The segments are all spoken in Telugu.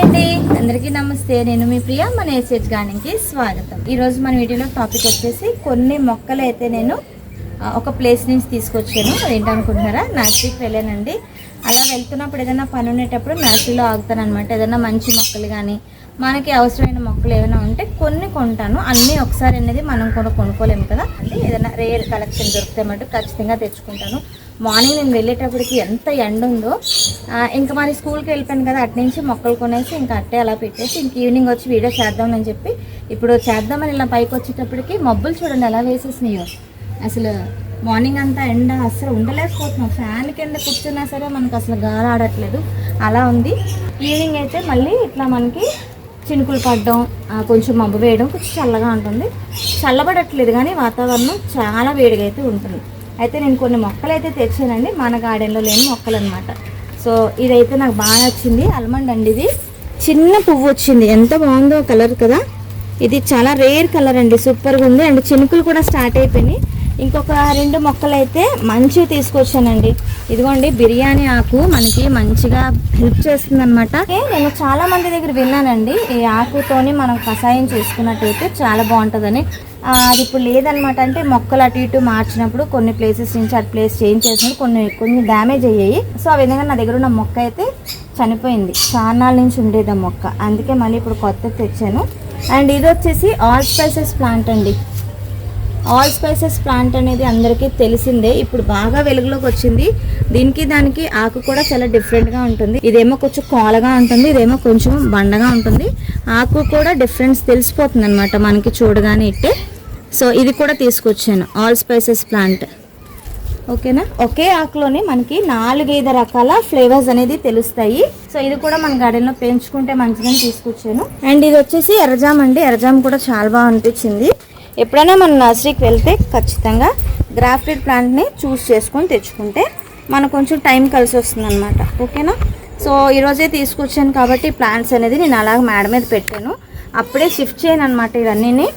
అండి. అందరికీ నమస్తే. నేను మీ ప్రియ మన ఎస్హెచ్ గార్డెన్కి స్వాగతం. ఈరోజు మన వీడియోలో టాపిక్ వచ్చేసి కొన్ని మొక్కలు అయితే నేను ఒక ప్లేస్ నుంచి తీసుకొచ్చాను. ఏంటనుకుంటున్నారా నర్సరీకి వెళ్ళానండి. అలా వెళ్తున్నప్పుడు ఏదైనా పని ఉండేటప్పుడు నర్సరీలో ఆగుతాను అనమాట ఏదైనా మంచి మొక్కలు కానీ మనకి అవసరమైన మొక్కలు ఏమైనా ఉంటే కొన్ని కొంటాను. అన్నీ ఒకసారి అనేది మనం కూడా కొనుక్కోలేము కదా. అంటే ఏదైనా రేర్ కలెక్షన్ దొరికితే మటు ఖచ్చితంగా తెచ్చుకుంటాను. మార్నింగ్ నేను వెళ్ళేటప్పటికి ఎంత ఎండ ఉందో ఇంకా మరి స్కూల్కి వెళ్ళిపోయాను కదా అటు నుంచి మొక్కలు కొనేసి ఇంకా అట్టే అలా పెట్టేసి ఇంక ఈవినింగ్ వచ్చి వీడియో చేద్దామని చెప్పి ఇప్పుడు చేద్దామని ఇలా పైకి వచ్చేటప్పటికి మబ్బులు చూడండి ఎలా వేసేసినాయో. అసలు మార్నింగ్ అంతా ఎండ అసలు ఉండలేకపోతున్నాం. ఫ్యాన్ కింద కూర్చున్నా సరే మనకు అసలు గాలి ఆడట్లేదు అలా ఉంది. ఈవినింగ్ అయితే మళ్ళీ ఇట్లా మనకి చినుకులు పడడం కొంచెం మబ్బు వేయడం కొంచెం చల్లగా ఉంటుంది. చల్లబడట్లేదు కానీ వాతావరణం చాలా వేడిగా అయితే ఉంటుంది. అయితే నేను కొన్ని మొక్కలు అయితే తెచ్చానండి. మన గార్డెన్లో లేని మొక్కలు అనమాట సో ఇదైతే నాకు బాగా నచ్చింది. అల్మండ్ అండి ఇది. చిన్న పువ్వు వచ్చింది. ఎంత బాగుందో కలర్ కదా. ఇది చాలా రేర్ కలర్ అండి. సూపర్గా ఉంది. అండ్ చినుకులు కూడా స్టార్ట్ అయిపోయినాయి. ఇంకొక రెండు మొక్కలు అయితే మంచివి తీసుకొచ్చానండి. ఇదిగోండి బిర్యానీ ఆకు మనకి మంచిగా హెల్ప్ చేస్తుంది అనమాట నేను చాలా మంది దగ్గర విన్నానండి ఈ ఆకుతోని మనం కషాయం చేసుకున్నట్టయితే చాలా బాగుంటుందని. అది ఇప్పుడు లేదనమాట అంటే మొక్కలు అటు ఇటు మార్చినప్పుడు కొన్ని ప్లేసెస్ నుంచి అటు ప్లేస్ చేంజ్ చేసినప్పుడు కొన్ని కొన్ని డ్యామేజ్ అయ్యాయి. సో ఆ విధంగా నా దగ్గర ఉన్న మొక్క అయితే చనిపోయింది. చాన్నాళ్ళ నుంచి ఉండేది ఆ మొక్క. అందుకే మళ్ళీ ఇప్పుడు కొత్తది తెచ్చాను. అండ్ ఇది వచ్చేసి ఆల్ స్పైసెస్ ప్లాంట్ అండి. ఆల్ స్పైసెస్ ప్లాంట్ అనేది అందరికీ తెలిసిందే. ఇప్పుడు బాగా వెలుగులోకి వచ్చింది. దీనికి దానికి ఆకు కూడా చాలా డిఫరెంట్గా ఉంటుంది. ఇదేమో కొంచెం కోలగా ఉంటుంది. ఇదేమో కొంచెం బండగా ఉంటుంది. ఆకు కూడా డిఫరెన్స్ తెలిసిపోతుంది అనమాట మనకి చూడగానే ఇట్టే. సో ఇది కూడా తీసుకొచ్చాను. ఆల్ స్పైసెస్ ప్లాంట్ ఓకేనా? ఒకే ఆకులోనే మనకి నాలుగైదు రకాల ఫ్లేవర్స్ అనేది తెలుస్తాయి. సో ఇది కూడా మన గార్డెన్లో పెంచుకుంటే మంచిదని తీసుకొచ్చాను. అండ్ ఇది వచ్చేసి ఎర్రజామ్ అండి. ఎర్రజామ్ కూడా చాలా బాగా అనిపించింది. ఎప్పుడైనా మనం నర్సరీకి వెళ్తే ఖచ్చితంగా గ్రాఫ్టెడ్ ప్లాంట్ని చూస్ చేసుకొని తెచ్చుకుంటే మనకు కొంచెం టైం కలిసి వస్తుంది అనమాట ఓకేనా? సో ఈరోజే తీసుకొచ్చాను కాబట్టి ప్లాంట్స్ అనేది నేను అలాగ మేడ మీద పెట్టాను. అప్పుడే షిఫ్ట్ చేయను అనమాట ఇవన్నీ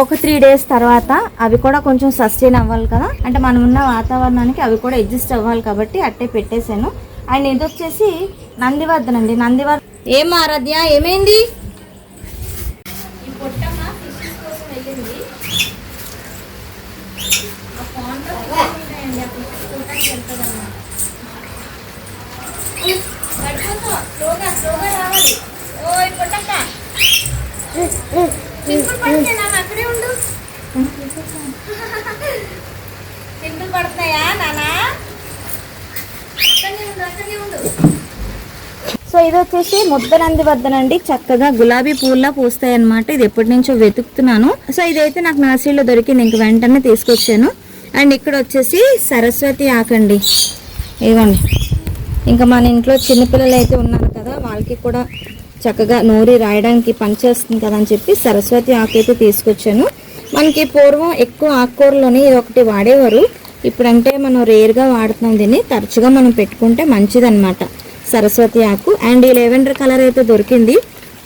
ఒక త్రీ డేస్ తర్వాత అవి కూడా కొంచెం సస్టైన్ అవ్వాలి కదా. అంటే మనం ఉన్న వాతావరణానికి అవి కూడా అడ్జస్ట్ అవ్వాలి కాబట్టి అట్టే పెట్టేశాను. అండ్ ఇది వచ్చేసి నందివర్ధన్ అండి నందివర్ధన్ ఏం ఆరాధ్య? ఏమైంది? పడుతున్నాయా సో ఇది వచ్చేసి ముద్దనంది వద్దనండి చక్కగా గులాబీ పూల్లా పూస్తాయి అనమాట ఇది ఎప్పటి నుంచో వెతుకుతున్నాను. సో ఇదైతే నాకు నర్సరీలో దొరికింది. ఇంక వెంటనే తీసుకొచ్చాను. అండ్ ఇక్కడ వచ్చేసి సరస్వతి ఆకండి. ఇదిగోండి. ఇంకా మన ఇంట్లో చిన్నపిల్లలు అయితే ఉన్నారు కదా వాళ్ళకి కూడా చక్కగా నూరి రాయడానికి పనిచేస్తుంది కదా అని చెప్పి సరస్వతి ఆకు అయితే తీసుకొచ్చాను. మనకి పూర్వం ఎక్కువ ఆకుకూరలోనే ఇది ఒకటి వాడేవారు. ఇప్పుడంటే మనం రేర్గా వాడుతున్నాం దీన్ని తరచుగా మనం పెట్టుకుంటే మంచిదన్నమాట. సరస్వతి ఆకు. అండ్ ఈ లెవెండర్ కలర్ అయితే దొరికింది.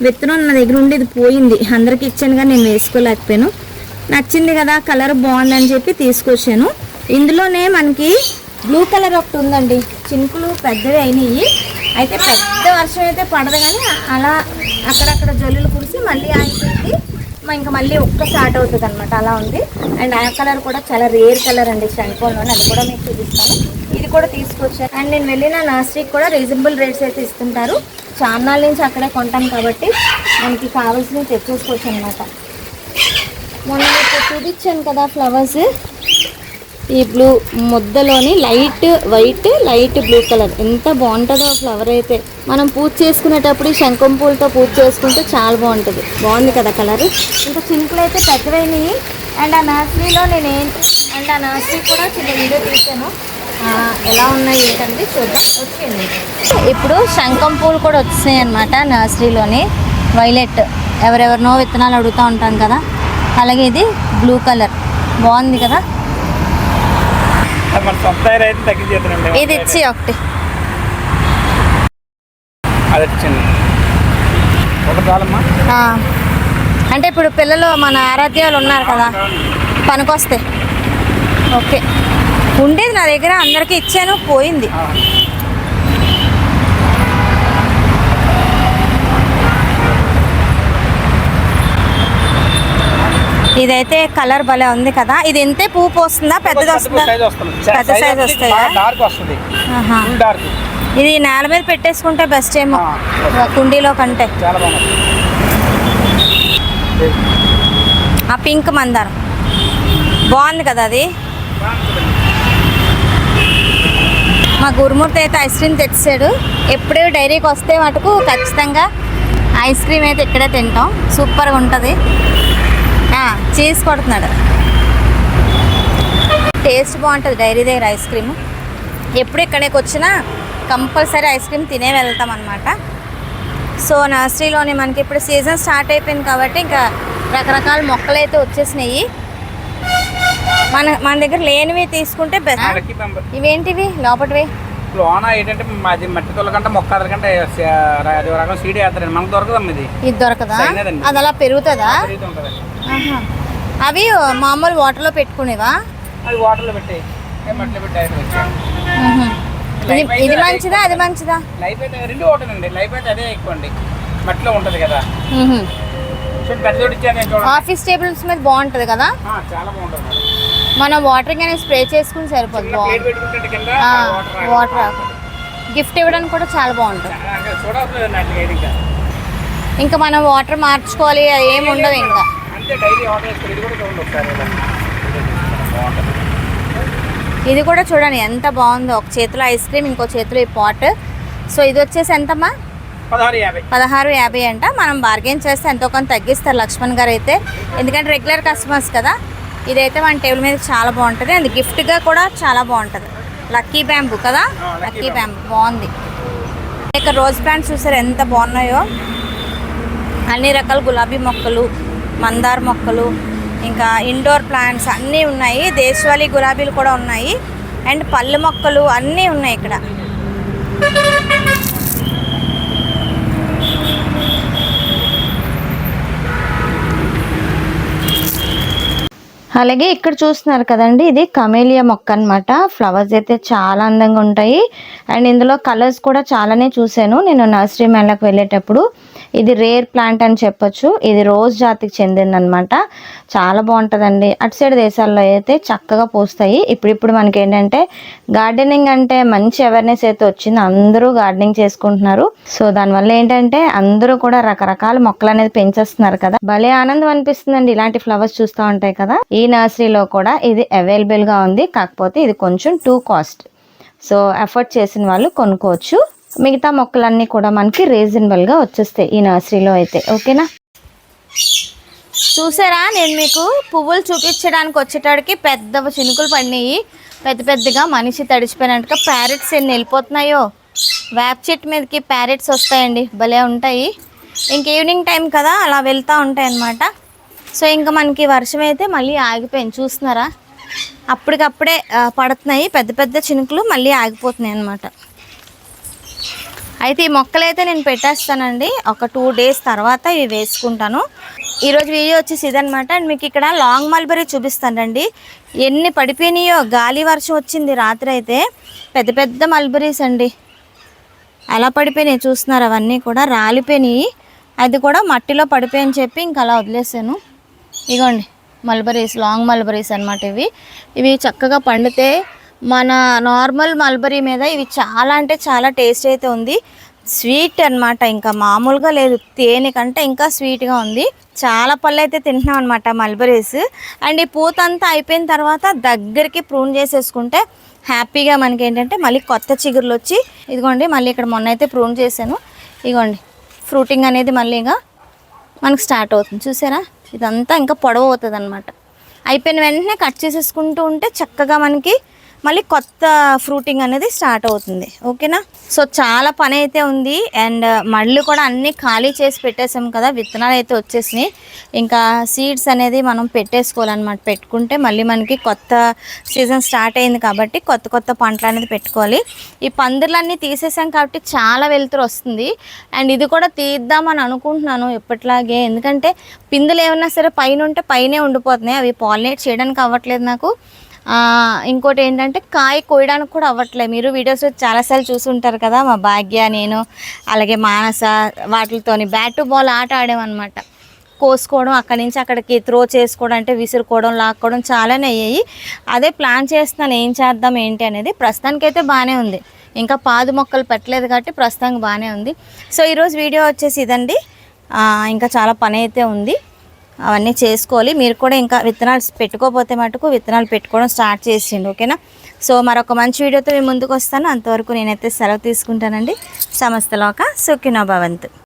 విత్తనం నా దగ్గర ఉండి ఇది పోయింది. అందరికి ఇచ్చాను కానీ నేను వేసుకోలేకపోయాను. నచ్చింది కదా కలర్ బాగుందని చెప్పి తీసుకొచ్చాను. ఇందులోనే మనకి బ్లూ కలర్ ఒకటి ఉందండి. చినుకులు పెద్దవి అయినాయి. అయితే పెద్ద వర్షం అయితే పడదు కానీ అలా అక్కడక్కడ జల్లులు కురిసి మళ్ళీ ఆగిపోయింది ఇంకా మళ్ళీ ఒక్క స్టార్ట్ అవుతుంది అనమాట అలా ఉంది. అండ్ ఆ కలర్ కూడా చాలా రేర్ కలర్ అండి శంకోలోని అది కూడా మీకు చూపిస్తాను. ఇది కూడా తీసుకొచ్చాను అండ్ నేను వెళ్ళిన నర్సరీకి కూడా రీజనబుల్ రేట్స్ అయితే ఇస్తుంటారు. చార్నాల నుంచి అక్కడే కొంటాను కాబట్టి మనకి కావాల్సినవి తెచ్చేసుకోవచ్చు అనమాట మొన్న చూపించాను కదా ఫ్లవర్స్. ఈ blue ముద్దలోని light white light blue colour. ఎంత బాగుంటుందో ఫ్లవర్ అయితే. మనం పూజ చేసుకునేటప్పుడు ఈ శంఖం పూలతో పూజ చేసుకుంటే చాలా బాగుంటుంది. బాగుంది కదా కలర్. ఇంకా చినుకులు అయితే పెద్దవైనవి అండ్ ఆ నర్సరీలో నేను ఏం అండ్ ఆ నర్సరీ కూడా చిన్న వీడియో తీసాను ఎలా ఉన్నాయి ఏంటంటే చూద్దాం. వచ్చింది ఇప్పుడు శంఖం పూలు కూడా వచ్చాయి అనమాట నర్సరీలోని వైలెట్. ఎవరెవరినో విత్తనాలు అడుగుతూ ఉంటాం కదా. అలాగే ఇది బ్లూ కలర్. బాగుంది కదా? మన సొంత ఐర్ అయితే తగ్గించేస్తానండి ఇది ఇచ్చి ఒకటి. అది చాలమ్మా అంటే ఇప్పుడు పిల్లలు మన ఆరాధ్యాలు ఉన్నారు కదా పనికొస్తాయి ఓకే. ఉండేది నా దగ్గర అందరికీ ఇచ్చాను పోయింది. ఇదైతే కలర్ భలే ఉంది కదా. ఇది ఎంతే పువ్వు పోస్తుందా? పెద్దది వస్తుందా? సైజ్ పెద్ద వస్తుందా? డార్క్ ఇది నేల మీద పెట్టేసుకుంటే బెస్ట్ ఏమో. కుండీలో కంటే. ఆ పింక్ మందారం. బాగుంది కదా అది? మా గురుమూర్తి అయితే ఐస్ క్రీమ్ తెచ్చాడు. ఎప్పుడు డైరీకి వస్తే మటుకు ఖచ్చితంగా ఐస్ క్రీమ్ అయితే ఇక్కడే తింటాం. సూపర్గా ఉంటుంది. చీజ్ కొడుతున్నాడు. టేస్ట్ బాగుంటుంది డైరీ దగ్గర ఐస్ క్రీమ్. ఎప్పుడు ఇక్కడికి వచ్చినా కంపల్సరీ ఐస్ క్రీమ్ తినే వెళ్తాం అనమాట సో నర్సరీలోని మనకి ఇప్పుడు సీజన్ స్టార్ట్ అయిపోయింది కాబట్టి ఇంకా రకరకాల మొక్కలు అయితే వచ్చేసినాయి. మన మన దగ్గర లేనివి తీసుకుంటే బెస్ట్ ఇవేంటివి? లోపటివి? లోన ఏంటంటే మాది మట్టి తొలకంటే మొక్క రకం సీడ్ వేస్తారండి. మనకు దొరకదమ్మ ఇది. ఇది దొరకదా. అది అలా పెరుగుతుందా. అవి మామూలు వాటర్లో పెట్టుకునేవా? అది వాటర్లో పెట్టి ఏ మట్టిలో పెట్టి అయితే వచ్చాయి మ్మ్హ. ఇది మంచిదా? అది మంచిదా? లైఫ్ అయితే రెండు ఒకటేనండి లైఫ్ అయితే అదే ఎక్కువ అండి. మట్టిలో ఉంటుంది కదా. ఆఫీస్ టేబుల్స్ మీద బాగుంటుంది కదా? ఆ, చాలా బాగుంటుంది. మనం వాటరింగ్ అనేది స్ప్రే చేసుకుని సరిపోతుంది వాటర్ వాటర్ గిఫ్ట్ ఇవ్వడానికి కూడా చాలా బాగుంటుంది. ఇంకా మనం వాటర్ మార్చుకోవాలి ఏమి ఉండదు ఇంకా. అంతే డైలీ ఇది కూడా చూడండి ఒకసారి ఇలా. బాగుంటుంది ఇది కూడా చూడండి ఎంత బాగుందో. ఒక చేతిలో ఐస్ క్రీమ్ ఇంకో చేతిలో ఈ పాట్ సో ఇది వచ్చేసి ఎంతమ్మా? పదహారు యాభై. అంట. మనం బార్గెన్ చేస్తే ఎంతో కొంత తగ్గిస్తారు లక్ష్మణ్ గారు అయితే. ఎందుకంటే రెగ్యులర్ కస్టమర్స్ కదా. ఇదైతే మన టేబుల్ మీద చాలా బాగుంటుంది. అండ్ గిఫ్ట్గా కూడా చాలా బాగుంటుంది. లక్కీ బ్యాంబు కదా? లక్కీ బ్యాంబు బాగుంది. ఇక రోజ్ ప్లాంట్స్ చూసారు ఎంత బాగున్నాయో? అన్ని రకాల గులాబీ మొక్కలు మందార మొక్కలు ఇంకా ఇండోర్ ప్లాంట్స్ అన్నీ ఉన్నాయి. దేశవాళీ గులాబీలు కూడా ఉన్నాయి. అండ్ పళ్ళు మొక్కలు అన్నీ ఉన్నాయి ఇక్కడ. అలాగే ఇక్కడ చూస్తున్నారు కదండి ఇది కమేలియా మొక్క అన్నమాట. ఫ్లవర్స్ అయితే చాలా అందంగా ఉంటాయి. అండ్ ఇందులో కలర్స్ కూడా చాలానే చూశాను. నేను నర్సరీ మేళకు వెళ్ళేటప్పుడు ఇది రేర్ ప్లాంట్ అని చెప్పొచ్చు. ఇది రోజ్ జాతికి చెందిందనమాట చాలా బాగుంటుందండి. అటు సైడ్ దేశాల్లో అయితే చక్కగా పూస్తాయి. ఇప్పుడిప్పుడు మనకి ఏంటంటే గార్డెనింగ్ అంటే మంచి అవేర్నెస్ అయితే వచ్చింది. అందరూ గార్డెనింగ్ చేసుకుంటున్నారు. సో దానివల్ల ఏంటంటే అందరూ కూడా రకరకాల మొక్కలు అనేది పెంచేస్తున్నారు కదా. భలే ఆనందం అనిపిస్తుందండి ఇలాంటి ఫ్లవర్స్ చూస్తూ ఉంటాయి కదా. ఈ నర్సరీలో కూడా ఇది అవైలబుల్గా ఉంది. కాకపోతే ఇది కొంచెం టూ కాస్ట్. సో ఎఫర్ట్ చేసిన వాళ్ళు కొనుక్కోవచ్చు. మిగతా మొక్కలన్నీ కూడా మనకి రీజనబుల్గా వచ్చేస్తాయి ఈ నర్సరీలో అయితే. ఓకేనా? చూసారా? నేను మీకు పువ్వులు చూపించడానికి వచ్చేటాడికి పెద్ద చినుకులు పడినాయి. పెద్ద పెద్దగా మనిషి తడిచిపోయినట్టుగా ప్యారెట్స్ ఎన్ని వెళ్ళిపోతున్నాయో. వేప చెట్టు మీదకి ప్యారెట్స్ వస్తాయండి. భలే ఉంటాయి. ఇంక ఈవినింగ్ టైం కదా అలా వెళ్తూ ఉంటాయి అన్నమాట సో ఇంకా మనకి వర్షం అయితే మళ్ళీ ఆగిపోయింది. చూస్తున్నారా? అప్పటికప్పుడే పడుతున్నాయి. పెద్ద పెద్ద చినుకులు మళ్ళీ ఆగిపోతున్నాయి అన్నమాట. అయితే ఈ మొక్కలు అయితే నేను పెట్టేస్తానండి. ఒక టూ డేస్ తర్వాత ఇవి వేసుకుంటాను. ఈరోజు వీడియో వచ్చేసి ఇదనమాట అండ్ మీకు ఇక్కడ లాంగ్ మల్బరీ చూపిస్తానండి. ఎన్ని పడిపోయినాయో గాలి వర్షం వచ్చింది రాత్రి అయితే. పెద్ద పెద్ద మల్బరీస్ అండి. ఎలా పడిపోయినాయి చూస్తున్నారు? అవన్నీ కూడా రాలిపోయినాయి. అది కూడా మట్టిలో పడిపోయని చెప్పి ఇంకా అలా వదిలేసాను. ఇగోండి మల్బరీస్ లాంగ్ మల్బరీస్ అనమాట ఇవి. ఇవి చక్కగా పండితే మన నార్మల్ మల్బరీ మీద ఇవి చాలా అంటే చాలా టేస్ట్ అయితే ఉంది. స్వీట్ అన్నమాట ఇంకా మామూలుగా లేదు. తేనె కంటే ఇంకా స్వీట్గా ఉంది. చాలా పళ్ళు అయితే తింటున్నాం అనమాట మల్బరీస్ అండ్ ఈ పూత అంతా అయిపోయిన తర్వాత దగ్గరికి ప్రూన్ చేసేసుకుంటే హ్యాపీగా మనకి ఏంటంటే మళ్ళీ కొత్త చిగురులు వచ్చి ఇదిగోండి మళ్ళీ ఇక్కడ మొన్న అయితే ప్రూన్ చేశాను. ఇదిగోండి ఫ్రూటింగ్ అనేది మళ్ళీ ఇంకా మనకు స్టార్ట్ అవుతుంది. చూసారా? ఇదంతా ఇంకా పొడవు అవుతుంది అనమాట అయిపోయిన వెంటనే కట్ చేసేసుకుంటూ ఉంటే చక్కగా మనకి మళ్ళీ కొత్త ఫ్రూటింగ్ అనేది స్టార్ట్ అవుతుంది. ఓకేనా? సో చాలా పని అయితే ఉంది. అండ్ uh, మళ్ళీ కూడా అన్నీ ఖాళీ చేసి పెట్టేసాం కదా విత్తనాలు అయితే వచ్చేసినాయి. ఇంకా సీడ్స్ అనేది మనం పెట్టేసుకోవాలన్నమాట. పెట్టుకుంటే మళ్ళీ మనకి కొత్త సీజన్ స్టార్ట్ అయింది కాబట్టి కొత్త కొత్త పంటలు అనేది పెట్టుకోవాలి. ఈ పందిర్లన్నీ తీసేసాం కాబట్టి చాలా వెలుతురు వస్తుంది. అండ్ ఇది కూడా తీద్దామని అనుకుంటున్నాను ఎప్పటిలాగే. ఎందుకంటే పిందులు ఏమన్నా సరే పైన ఉంటే పైనే ఉండిపోతున్నాయి. అవి పాలినేట్ చేయడానికి అవ్వట్లేదు నాకు. ఇంకోటి ఏంటంటే కాయ కోయడానికి కూడా అవ్వట్లేదు. మీరు వీడియోస్ చాలాసార్లు చూసి ఉంటారు కదా మా భాగ్య నేను అలాగే మానస వాటితోని బ్యాట్ బాల్ ఆట ఆడామన్నమాట. కోసుకోవడం అక్కడి నుంచి అక్కడికి త్రో చేసుకోవడం అంటే విసురుకోవడం లాక్కోవడం చాలానే అయ్యాయి. అదే ప్లాన్ చేస్తున్నాను ఏం చేద్దాం ఏంటి అనేది. ప్రస్తుతానికైతే బాగానే ఉంది. ఇంకా పాదు మొక్కలు పెట్టలేదు కాబట్టి ప్రస్తుతానికి బాగానే ఉంది. సో ఈరోజు వీడియో వచ్చేసి ఇదండి. ఇంకా చాలా పని అయితే ఉంది. అవన్నీ చేసుకోవాలి. మీరు కూడా ఇంకా విత్తనాలు పెట్టుకోపోతే మటుకు విత్తనాలు పెట్టుకోవడం స్టార్ట్ చేసిండు ఓకేనా? సో మరొక మంచి వీడియోతో మేము ముందుకు వస్తాను. అంతవరకు నేనైతే సెలవు తీసుకుంటానండి. సమస్తలోక సుఖినో భవంతు.